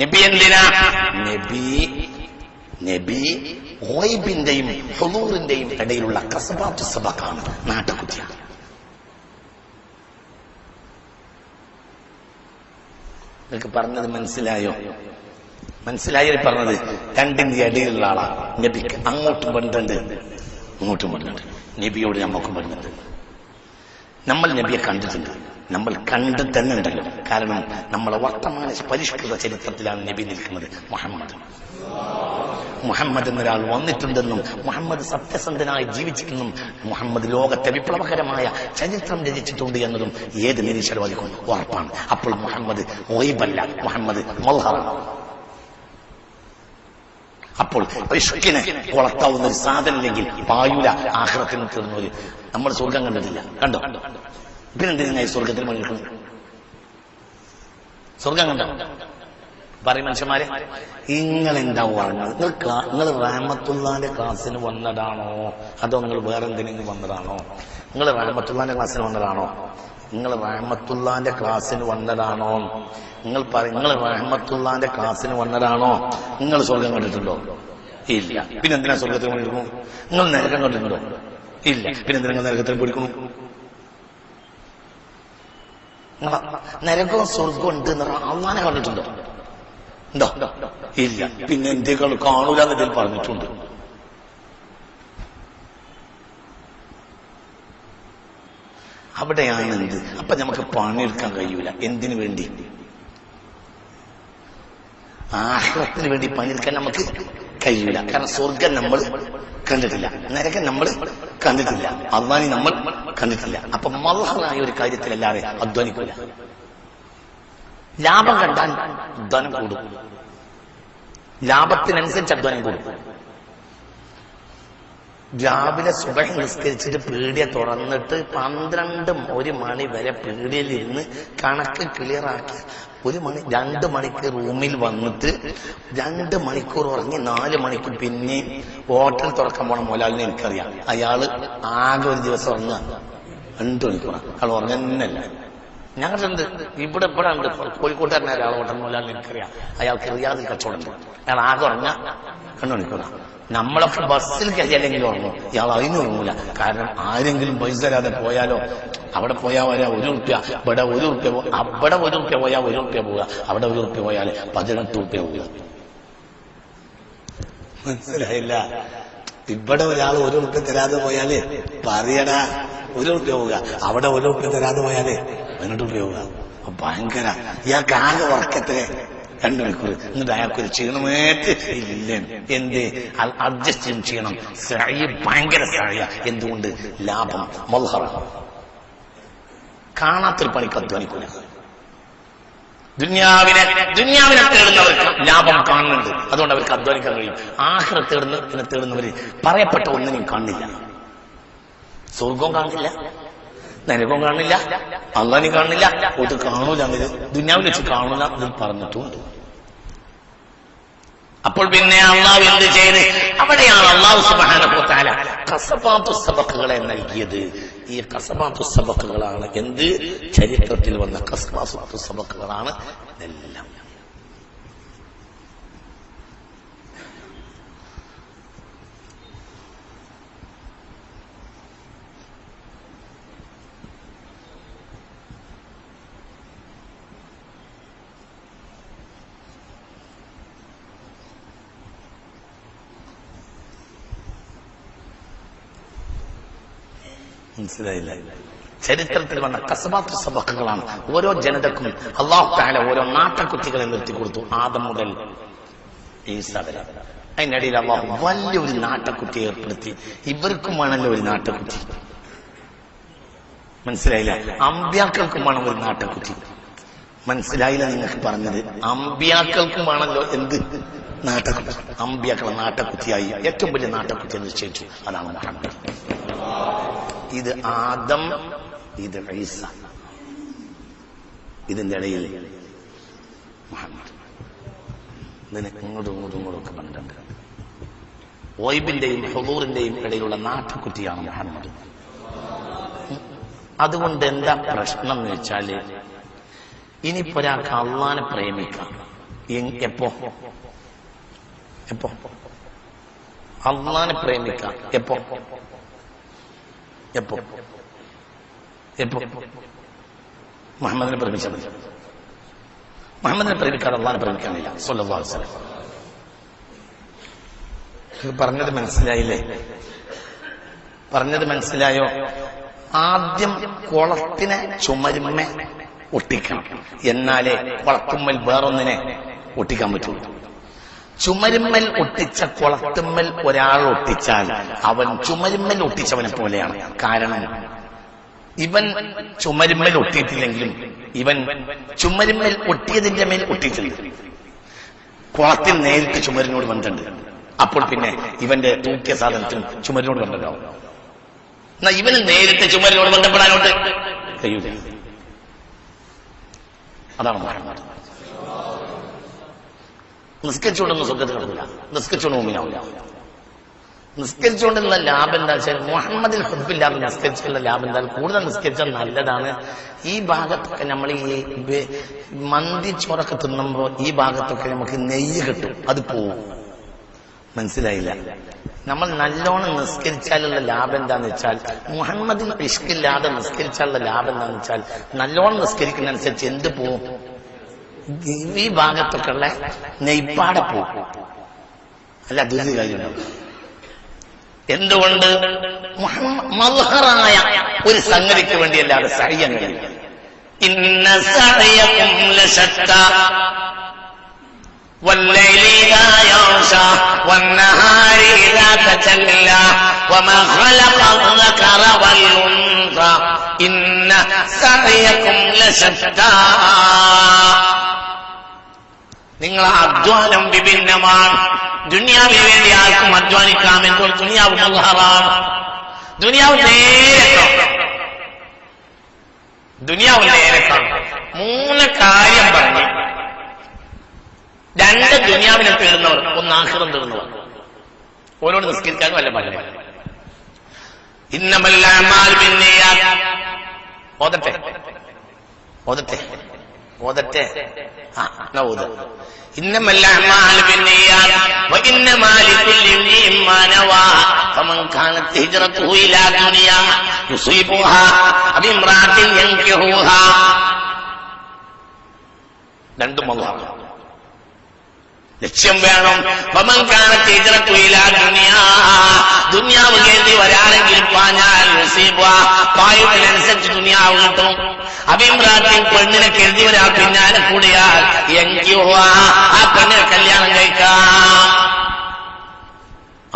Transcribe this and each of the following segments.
നബി എന്തിനാ? നബി നബി ഓയിബിന്റെയും ഹുലൂറിന്റെയും ഇടയിലുള്ള കസബാത്തു സബക്കാണ് നാട്ടുകുറ്റിയാണ് നിങ്ങൾക്ക് പറഞ്ഞത് മനസ്സിലായോ? മനസ്സിലായി പറഞ്ഞത്? രണ്ടിന്റെ ഇടയിലുള്ള ആളാ നബിക്ക്. അങ്ങോട്ടും ബന്ധമുണ്ട് ഇങ്ങോട്ടും ബന്ധമുണ്ട് നബിയോട് നമുക്കും ബന്ധമുണ്ട് നമ്മൾ നബിയെ കണ്ടിട്ടുണ്ട്. നമ്മൾ കണ്ടു തന്നെ ഉണ്ടല്ലോ കാരണം നമ്മളെ വർത്തമാന പരിഷ്കൃത ചരിത്രത്തിലാണ് നബി നിൽക്കുന്നത് മുഹമ്മദ്. മുഹമ്മദ് എന്നൊരാൾ വന്നിട്ടുണ്ടെന്നും മുഹമ്മദ് സത്യസന്ധനായി ജീവിച്ചിട്ടെന്നും മുഹമ്മദ് ലോകത്തെ വിപ്ലവകരമായ ചരിത്രം രചിച്ചിട്ടുണ്ട് എന്നതും ഏത് നിരീശ്വരവാദിക്കും ഉറപ്പാണ്. അപ്പോൾ മുഹമ്മദ് ഒയ്ബല്ല മുഹമ്മദ് അപ്പോൾ പിശുക്കിനെ വളർത്താവുന്ന ഒരു സാധനമില്ലെങ്കിൽ പായൂല ആഹ്റത്തിന് തീർന്നൊരു നമ്മൾ സ്വർഗം കണ്ടിട്ടില്ല. കണ്ടോ? പിന്നെന്തിനാ ഈ സ്വർഗത്തിന് പണിയെടുക്കുന്നു സ്വർഗം കണ്ടോ? പറയും മനുഷ്യന്മാരെ നിങ്ങൾ എന്താ പറഞ്ഞത് നിങ്ങൾ നിങ്ങൾ റാമത്തുള്ളാന്റെ ക്ലാസ്സിന് വന്നതാണോ? അതോ നിങ്ങൾ വേറെ എന്തിനെങ്കിലും വന്നതാണോ? നിങ്ങൾ റാമത്തുള്ളാന്റെ ക്ലാസ്സിന് വന്നതാണോ? നിങ്ങൾ റാമത്തുള്ളാന്റെ ക്ലാസ്സിന് വന്നതാണോ? നിങ്ങൾ പറയും നിങ്ങൾ റാമത്തുള്ളാന്റെ ക്ലാസ്സിന് വന്നതാണോ? നിങ്ങൾ സ്വർഗം കണ്ടിട്ടുണ്ടോ? ഇല്ല. പിന്നെ എന്തിനാ സ്വർഗത്തിന് പണിയെടുക്കുന്നു നിങ്ങൾ നരകം കണ്ടിട്ടുണ്ടോ? ഇല്ല. പിന്നെ എന്തിനാ നിങ്ങൾ നരകത്തിന് പിടിക്കുന്നു നരകവും സ്വർഗവും ഉണ്ട് എന്ന് അള്ളാനെ കണ്ടിട്ടുണ്ടോ? ഉണ്ടോ? ഇല്ല. പിന്നെ എന്തൊക്കെ കാണൂല എന്നതിൽ പറഞ്ഞിട്ടുണ്ട്. അവിടെയാണ് എന്ത്? അപ്പൊ നമുക്ക് പണിയെടുക്കാൻ കഴിയൂല. എന്തിനു വേണ്ടി? ആഹ്ലത്തിന് വേണ്ടി പണിയെടുക്കാൻ നമുക്ക് കഴിയൂല. കാരണം സ്വർഗം നമ്മൾ കണ്ടിട്ടില്ല. നരകം നമ്മൾ കണ്ടിട്ടില്ല. അദ്വാനി നമ്മൾ കണ്ടിട്ടില്ല. അപ്പൊ മൽഹറായ ഒരു കാര്യത്തിൽ അല്ലാതെ അധ്വാനിക്കൂല. ലാഭം കണ്ടാൽ ധനം കൂടും. ലാഭത്തിനനുസരിച്ച് അധ്വാനം കൂടും. രാവിലെ സുബഹി നിസ്കരിച്ചിട്ട് പീടിയ തുറന്നിട്ട് പന്ത്രണ്ട് ഒരു മണി വരെ പീടിയയിൽ ഇരുന്ന് കണക്ക് ക്ലിയർ ആക്കി. ഒരു മണി രണ്ട് മണിക്ക് റൂമിൽ വന്നിട്ട് രണ്ട് മണിക്കൂർ ഉറങ്ങി നാല് മണിക്ക് പിന്നെ ഹോട്ടൽ തുറക്കാൻ പോണ മോലാലിനെ എനിക്കറിയാം. അയാൾ ആകെ ഒരു ദിവസം ഉറങ്ങുക. രണ്ട് മണിക്കൂറാണ് അയാൾ ഉറങ്ങുന്നല്ല ഞങ്ങളുണ്ട് ഇവിടെ ഇവിടെ ഉണ്ട് കോഴിക്കോട്ടുകാരനെ ഒരാൾ ഹോട്ടൽ മോലാലിനെ എനിക്കറിയാം. അയാൾക്ക് റിയാദിൽ കച്ചവടം അയാൾ ആകെ ഉറങ്ങ രണ്ട് നമ്മളെ ബസ്സിൽ കഴിയല്ലെങ്കിൽ ഉറങ്ങും. ഇയാൾ അതിന് ഉറങ്ങൂല. കാരണം ആരെങ്കിലും പൈസ തരാതെ പോയാലോ അവിടെ പോയാൽ വരാ ഒരു റുപ്യ ഇവിടെ ഒരു റുപ്യ അവിടെ ഒരു റുപ്യ പോയാൽ ഒരു റുപ്യ പോവുക. അവിടെ ഒരു റുപ്യ പോയാൽ പതിനെട്ട് റുപ്യ പോവുക. മനസ്സിലായില്ല? ഇവിടെ ഒരാൾ ഒരു റുപ്യ തരാതെ പോയാൽ പറയടാ ഒരു റുപ്യ പോവുക. അവിടെ ഒരു റുപ്യ തരാതെ പോയാൽ പോവുക അപ്പൊ ഭയങ്കര. ഇയാൾക്ക് ആകെ ഉറക്കത്തെ രണ്ടു മണിക്കൂർ. എന്നിട്ട് അയാൾക്കൊരു ക്ഷീണമേറ്റ് ഇല്ല? എന്ത്? അഡ്ജസ്റ്റ് ചെയ്യണം സഴി ഭയങ്കര സഴയ എന്തുകൊണ്ട്? ലാഭം മൽഹറ കാണാത്തൊരു പണിക്ക് അധ്വാനിക്കൂല ദുന്യാവിനെ ദുന്യാവിനെ തേടുന്നവർക്ക് ലാഭം കാണുന്നുണ്ട്. അതുകൊണ്ട് അവർക്ക് അധ്വാനിക്കാൻ കഴിയും. ആഹ്റ തേടുന്ന തേടുന്നവര് പറയപ്പെട്ട ഒന്നിനെയും കാണില്ല സ്വർഗവും കാണില്ല നരകവും കാണില്ല. അള്ളാനി കാണില്ല. ഇത് കാണൂല ഇത് ദുന്യാവിൽ വെച്ച് കാണൂല എന്ന് പറഞ്ഞിട്ടുണ്ട്. അപ്പോൾ പിന്നെ അള്ളാഹ് എന്ത് ചെയ്ത്? അവിടെയാണ് അള്ളാഹു സുബാനപ്പോത്താല കസബാത്തു സബക്കുകളെ നൽകിയത്. ഈ കസബാത്തു സബക്കുകളാണ് എന്ത്? ചരിത്രത്തിൽ വന്ന കസബാത്തു സബക്കുകളാണ് ഇതെല്ലാം. മനസ്സിലായില്ല. ചരിത്രത്തിൽ വന്ന കസബാത്ത് സബക്കുകളാണ് ഓരോ ജനതക്കും അള്ളാഹു താല ഓരോ നാട്ടക്കുട്ടികളെ നിർത്തി കൊടുത്തു ആദം മുതൽ ഈസ വരെ. അതിനിടയിൽ അള്ളാഹു വലിയൊരു നാട്ടക്കുട്ടി ഏർപ്പെടുത്തി. ഇവർക്കും വേണമല്ലോ ഒരു നാട്ടക്കുട്ടി മനസ്സിലായില്ല? അമ്പ്യാക്കൾക്കും വേണം ഒരു നാട്ടക്കുട്ടി മനസ്സിലായില്ല നിങ്ങൾക്ക് പറഞ്ഞത്? അമ്പ്യാക്കൾക്കും വേണമല്ലോ എന്ത്? നാട്ടക്കുട്ടി അമ്പ്യാക്കളെ നാട്ടക്കുട്ടിയായി ഏറ്റവും വലിയ നാട്ടക്കുട്ടി നിശ്ചയിച്ചു. അതാണ് മുഹമ്മദ്. ഇത് ആദം ഇത് ഈസ. ഇതിന്റെ ഇടയിൽ മുഹമ്മദ്. നിനക്ക് ഇങ്ങോട്ടും ഇങ്ങോട്ടും ഇങ്ങോട്ടും ഒക്കെ ബന്ധമുണ്ട് ഓയിബിന്റെയും ഹുദൂറിന്റെയും ഇടയിലുള്ള നാട്ടുകുറ്റിയാണ് മുഹമ്മദ്. അതുകൊണ്ട് എന്താ പ്രശ്നം എന്ന് വെച്ചാൽ ഇനിയിപ്പോ ഒരാൾക്ക് അള്ളാനെ പ്രേമിക്കാം. എപ്പോ? എപ്പോ? അള്ളാനെ പ്രേമിക്കാം. എപ്പോ? എപ്പോ? എപ്പോ? മുഹമ്മദിനെ പ്രേമിച്ചാൽ മതി. മുഹമ്മദിനെ പ്രേമിക്കാതെ അള്ളാഹിനെ പ്രേമിക്കാനില്ല. ഇത് പറഞ്ഞത് മനസ്സിലായില്ലേ? പറഞ്ഞത് മനസ്സിലായോ? ആദ്യം കുളത്തിനെ ചുമരുമ്മ ഒട്ടിക്കണം. എന്നാലേ കുളത്തുമ്മൽ വേറൊന്നിനെ ഒട്ടിക്കാൻ പറ്റുള്ളൂ. ചുമരുമ്മൽ ഒട്ടിച്ച കുളത്തുമ്മൽ ഒരാൾ ഒട്ടിച്ചാൽ അവൻ ചുമരുമ്മൽ ഒട്ടിച്ചവനെ പോലെയാണ്. കാരണം ഇവൻ ചുമരുമ്മൽ ഒട്ടിയിട്ടില്ലെങ്കിലും ഇവൻ ചുമരുമ്മൽ ഒട്ടിയതിന്റെ മേൽ ഒട്ടിയിട്ടുണ്ട്. കുളത്തിൽ നേരിട്ട് ചുമരിനോട് ബന്ധമുണ്ട്. അപ്പോൾ പിന്നെ ഇവന്റെ തൂക്കിയ സാധനത്തിനും ചുമരിനോട് ബന്ധമുണ്ടാവും. എന്നാ ഇവന് നേരിട്ട് ചുമരിനോട് ബന്ധപ്പെടാനോട്ട് കഴിയൂല. അതാണ് മുഹമ്മദ് നിസ്കരിച്ചുകൊണ്ടൊന്നും സ്വർഗത്തിൽ കിടക്കില്ല നിസ്കരിച്ചുകൊണ്ട് മുമ്പിനാവില്ല നിസ്കരിച്ചുകൊണ്ടുള്ള ലാഭം എന്താ വെച്ചാൽ മുഹമ്മദിൽ ഹുബില്ലാതെ നിസ്കരിച്ചുള്ള ലാഭം എന്താ? കൂടുതൽ നിസ്കരിച്ചാൽ നല്ലതാണ്. ഈ ഭാഗത്തൊക്കെ നമ്മൾ ഈ മന്തി ചോറൊക്കെ തിന്നുമ്പോൾ ഈ ഭാഗത്തൊക്കെ നമുക്ക് നെയ്യ് കിട്ടും. അത് പോവും. മനസ്സിലായില്ല? നമ്മൾ നല്ലോണം നിസ്കരിച്ചാലുള്ള ലാഭം എന്താന്ന് വെച്ചാൽ മുഹമ്മദിൽ ഇഷ്കില്ലാതെ നിസ്കരിച്ചാലുള്ള ലാഭം എന്താന്ന് വെച്ചാൽ നല്ലോണം നിസ്കരിക്കുന്നതനുസരിച്ച് എന്ത് പോവും? ഈ ഭാഗത്തൊക്കെ ഉള്ള നെയ്പ്പാടെ പോകും അല്ല ദുരിത കാര്യമുണ്ടാവും എന്തുകൊണ്ട് മദ്ഹറായ ഒരു സംഗതിക്ക് വേണ്ടി അല്ലാതെ സഹിയാൻ കഴിയില്ല ഇന്ന تجلى وما خلق الذكر والأنثى إن سعيكم لشتى നിങ്ങളെ അധ്വാനം വിഭിന്നമാണ് ദുനിയാവിന് വേണ്ടി ആർക്കും അധ്വാനിക്കാം എപ്പോൾ ദുനിയാവ് മുൽഹറാണ് ദുനിയാവ് നേരെ കാണും. ദുനിയാവ് നേരെ കാണും മൂന്ന് കാര്യം പറഞ്ഞു രണ്ട് ദുനിയാവിനെ തീർന്നവർ ഒന്ന് ആഹ്റം തീർന്നവർ ഓരോട് നിസ്കരിക്കാനും വല്ല പറഞ്ഞു ഇന്നമല്ലാൽ പിന്നെ ഓതട്ടെ ഓതട്ടെ ഓതട്ടെ ആ എന്നാ ഓത് ഇന്നമല്ലാൽ പിന്നെ وإنما لكل امرئ ما نوى فمن كانت هجرته إلى دنيا يصيبها أو امرأة ينكحها രണ്ടും അള്ളാഹ് ലക്ഷ്യം വേണം. പമൻകാന ദുനിയാവ് കരുതി വരാണെങ്കിൽ പാഞ്ഞാൽ മുസീബ പായുന്നതിനനുസരിച്ച് ദുനിയാവ് കിട്ടും അഭിമ്രാത്തിൽ പെണ്ണിനെ കരുതി ഒരാൾ പിന്നാലെ കൂടിയാൽ എങ്കിയോ ആ പെണ്ണിനെ കല്യാണം കഴിക്കാം.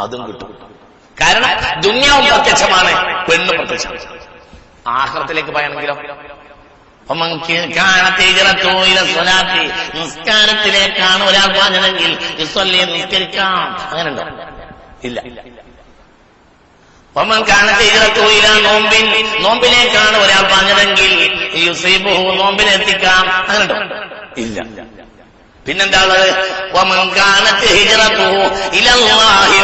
അതും കിട്ടും. കാരണം ദുന്യാവും പ്രത്യക്ഷമാണ്. പെണ്ണ് പ്രത്യക്ഷമാണ്. ആഹ്ലത്തിലേക്ക് പറയണമെങ്കിലോ നിസ്കാരത്തിലേക്കാണ് ഒരാൾ പറഞ്ഞതെങ്കിൽ നിസ്കരിക്കാം. അങ്ങനെ ഉണ്ടോ ഇല്ല നോമ്പിൻ നോമ്പിലേക്കാണ് ഒരാൾ പറഞ്ഞതെങ്കിൽ നോമ്പിനെത്തിക്കാം അങ്ങനെ ഉണ്ടോ ഇല്ല. പിന്നെന്താ ഉള്ളത് ഹിജ്റത്തുഹു ഇലല്ലാഹി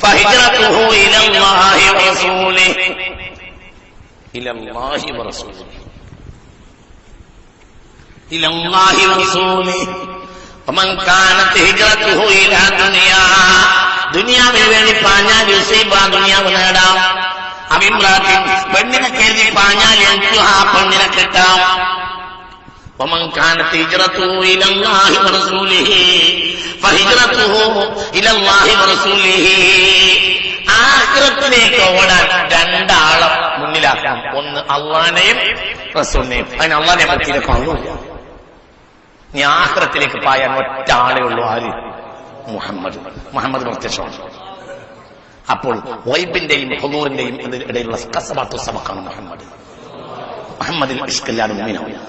ഫഹിജ്റത്തുഹു ഇലല്ലാഹി വറസൂലിഹി إلى الله ورسوله إلى الله ورسوله ومن كانت هجرته إلى دنيا ദുനിയാവിന് വേണ്ടി പാഞ്ഞാൽ യുസീബ ദുനിയാവ് നേടാം അഭിമ്രാത്തിൽ പെണ്ണിനെ കരുതി പാഞ്ഞാൽ എനിക്ക് ആ പെണ്ണിനെ കിട്ടാം ومن كانت هجرته إلى الله ورسوله فهجرته إلى الله ورسوله ആഗ്രഹത്തിലേക്ക് ഓടാൻ രണ്ടാളെ മുന്നിലാക്കണം ഒന്ന് അള്ളാനെയും റസൂലിനെയും. അതിന് അള്ളാനെ പറ്റിയിലെ കാണൂല നീ ആഗ്രഹത്തിലേക്ക് പായാൻ ഒറ്റ ആളേ ഉള്ളൂ ആര്? മുഹമ്മദ്. മുഹമ്മദ് പ്രത്യക്ഷമാണ് അപ്പോൾ വൈബിന്റെയും ഹുദൂറിന്റെയും ഇടയിലുള്ള കസമാത്തു സമക്കാണ് മുഹമ്മദ്. മുഹമ്മദിൽ മുമ്പിനാവില്ല